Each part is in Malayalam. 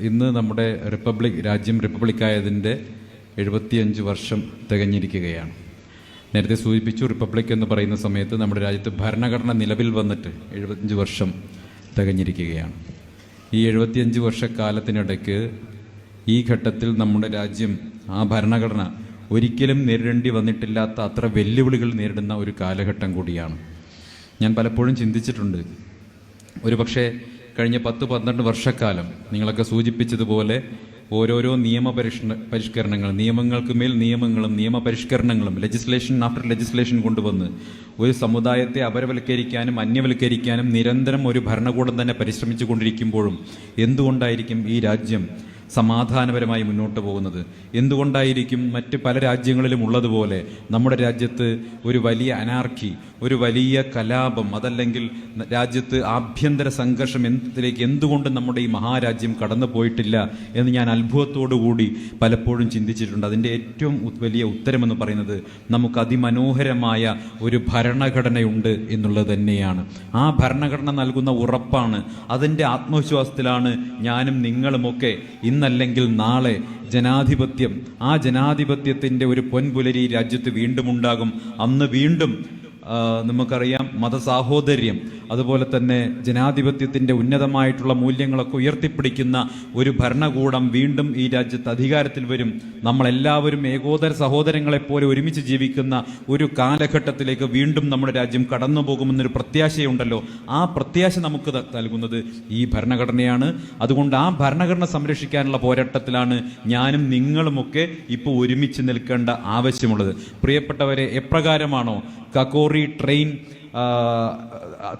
ഇന്ന് നമ്മുടെ റിപ്പബ്ലിക് രാജ്യം റിപ്പബ്ലിക്കായതിന്റെ എഴുപത്തിയഞ്ച് വർഷം തികഞ്ഞിരിക്കുകയാണ്. നേരത്തെ സൂചിപ്പിച്ചു റിപ്പബ്ലിക് എന്ന് പറയുന്ന സമയത്ത് നമ്മുടെ രാജ്യത്ത് ഭരണഘടന നിലവിൽ വന്നിട്ട് എഴുപത്തിയഞ്ച് വർഷം തികഞ്ഞിരിക്കുകയാണ്. ഈ എഴുപത്തിയഞ്ച് വർഷക്കാലത്തിനിടയ്ക്ക് ഈ ഘട്ടത്തിൽ നമ്മുടെ രാജ്യം ആ ഭരണഘടന ഒരിക്കലും നേരിടേണ്ടി വന്നിട്ടില്ലാത്ത അത്ര വെല്ലുവിളികൾ നേരിടുന്ന ഒരു കാലഘട്ടം കൂടിയാണ്. ഞാൻ പലപ്പോഴും ചിന്തിച്ചിട്ടുണ്ട്. ഒരു പക്ഷേ കഴിഞ്ഞ പത്ത് പന്ത്രണ്ട് വർഷക്കാലം നിങ്ങളൊക്കെ സൂചിപ്പിച്ചതുപോലെ ഓരോരോ നിയമ പരിഷ്കരണങ്ങൾ നിയമങ്ങൾക്ക് മേൽ നിയമങ്ങളും നിയമപരിഷ്കരണങ്ങളും ലെജിസ്ലേഷൻ ആഫ്റ്റർ ലെജിസ്ലേഷൻ കൊണ്ടുവന്ന് ഒരു സമുദായത്തെ അപരവൽക്കരിക്കാനും അന്യവൽക്കരിക്കാനും നിരന്തരം ഒരു ഭരണകൂടം തന്നെ പരിശ്രമിച്ചു കൊണ്ടിരിക്കുമ്പോഴും എന്തുകൊണ്ടായിരിക്കും ഈ രാജ്യം സമാധാനപരമായി മുന്നോട്ട് പോകുന്നത്. എന്തുകൊണ്ടായിരിക്കും മറ്റ് പല രാജ്യങ്ങളിലും ഉള്ളതുപോലെ നമ്മുടെ രാജ്യത്ത് ഒരു വലിയ അനാർക്കി ഒരു വലിയ കലാപം അതല്ലെങ്കിൽ രാജ്യത്ത് ആഭ്യന്തര സംഘർഷം എന്നതിലേക്ക് എന്തുകൊണ്ട് നമ്മുടെ ഈ മഹാരാജ്യം കടന്നു പോയിട്ടില്ല എന്ന് ഞാൻ അത്ഭുതത്തോടുകൂടി പലപ്പോഴും ചിന്തിച്ചിട്ടുണ്ട്. അതിന്റെ ഏറ്റവും വലിയ ഉത്തരമെന്ന് പറയുന്നത് നമുക്ക് അതിമനോഹരമായ ഒരു ഭരണഘടനയുണ്ട് എന്നുള്ളത് തന്നെയാണ്. ആ ഭരണഘടന നൽകുന്ന ഉറപ്പാണ്. അതിന്റെ ആത്മവിശ്വാസത്തിലാണ് ഞാനും നിങ്ങളുമൊക്കെ ഇന്നല്ലെങ്കിൽ നാളെ ജനാധിപത്യം ആ ജനാധിപത്യത്തിന്റെ ഒരു പൊൻപുലരി രാജ്യത്ത് വീണ്ടും ഉണ്ടാകും അന്ന് വീണ്ടും നമുക്കറിയാം മതസാഹോദര്യം അതുപോലെ തന്നെ ജനാധിപത്യത്തിന്റെ ഉന്നതമായിട്ടുള്ള മൂല്യങ്ങളൊക്കെ ഉയർത്തിപ്പിടിക്കുന്ന ഒരു ഭരണകൂടം വീണ്ടും ഈ രാജ്യത്ത് അധികാരത്തിൽ വരും. നമ്മളെല്ലാവരും ഏകോദര സഹോദരങ്ങളെപ്പോലെ ഒരുമിച്ച് ജീവിക്കുന്ന ഒരു കാലഘട്ടത്തിലേക്ക് വീണ്ടും നമ്മുടെ രാജ്യം കടന്നു പോകുമെന്നൊരു പ്രത്യാശയുണ്ടല്ലോ. ആ പ്രത്യാശ നമുക്ക് നൽകുന്നത് ഈ ഭരണഘടനയാണ്. അതുകൊണ്ട് ആ ഭരണഘടന സംരക്ഷിക്കാനുള്ള പോരാട്ടത്തിലാണ് ഞാനും നിങ്ങളുമൊക്കെ ഇപ്പോൾ ഒരുമിച്ച് നിൽക്കേണ്ട ആവശ്യമുള്ളത്. പ്രിയപ്പെട്ടവരെ എപ്രകാരമാണോ? കക്കോറി ട്രെയിൻ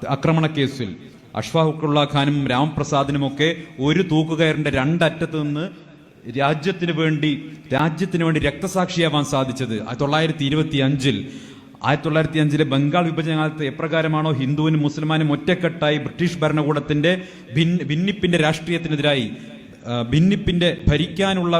ആക്രമണ കേസിൽ അഷ്ഫാഖുള്ള ഖാനും രാംപ്രസാദിനുമൊക്കെ ഒരു തൂക്കുകയറിന്റെ രണ്ടറ്റത്ത് നിന്ന് രാജ്യത്തിന് വേണ്ടി രാജ്യത്തിന് വേണ്ടി രക്തസാക്ഷിയാവാൻ സാധിച്ചത് ആയിരത്തി തൊള്ളായിരത്തി ഇരുപത്തി അഞ്ചിൽ. ആയിരത്തി തൊള്ളായിരത്തി അഞ്ചിലെ ബംഗാൾ വിഭജന കാലത്ത് എപ്രകാരമാണോ ഹിന്ദുവിനും മുസ്ലിമാനും ഒറ്റക്കെട്ടായി ബ്രിട്ടീഷ് ഭരണകൂടത്തിന്റെ ഭിന്ന ഭിന്നിപ്പിന്റെ രാഷ്ട്രീയത്തിനെതിരായി ഭിന്നിപ്പിന്റെ ഭരിക്കാനുള്ള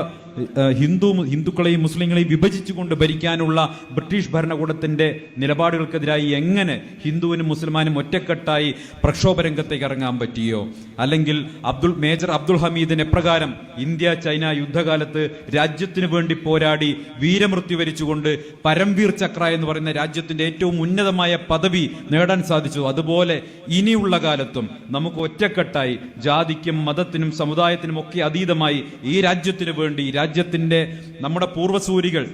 ഹിന്ദു ഹിന്ദുക്കളെയും മുസ്ലിങ്ങളെയും വിഭജിച്ചുകൊണ്ട് ഭരിക്കാനുള്ള ബ്രിട്ടീഷ് ഭരണകൂടത്തിന്റെ നിലപാടുകൾക്കെതിരായി എങ്ങനെ ഹിന്ദുവിനും മുസ്ലിമാനും ഒറ്റക്കെട്ടായി പ്രക്ഷോഭ രംഗത്തേക്ക് ഇറങ്ങാൻ പറ്റിയോ? അല്ലെങ്കിൽ അബ്ദുൾ മേജർ അബ്ദുൾ ഹമീദിന് എപ്രകാരം ഇന്ത്യ ചൈന യുദ്ധകാലത്ത് രാജ്യത്തിനു വേണ്ടി പോരാടി വീരമൃത്യു വരിച്ചുകൊണ്ട് പരംവീർ ചക്ര എന്ന് പറയുന്ന രാജ്യത്തിന്റെ ഏറ്റവും ഉന്നതമായ പദവി നേടാൻ സാധിച്ചു. അതുപോലെ ഇനിയുള്ള കാലത്തും നമുക്ക് ഒറ്റക്കെട്ടായി ജാതിക്കും മതത്തിനും സമുദായത്തിനും ഒക്കെ അതീതമായി ഈ രാജ്യത്തിനു വേണ്ടി രാജ്യത്തിന്റെ നമ്മുടെ പൂർവസൂരികൾ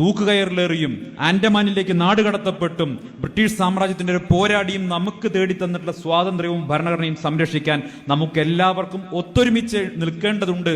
തൂക്കുകയറിലേറിയും ആൻഡമാനിലേക്ക് നാട് കടത്തപ്പെട്ടും ബ്രിട്ടീഷ് സാമ്രാജ്യത്തിന്റെ ഒരു പോരാടിയും നമുക്ക് തേടി തേടിത്തന്നിട്ടുള്ള സ്വാതന്ത്ര്യവും ഭരണഘടനയും സംരക്ഷിക്കാൻ നമുക്കെല്ലാവർക്കും ഒത്തൊരുമിച്ച് നിൽക്കേണ്ടതുണ്ട്.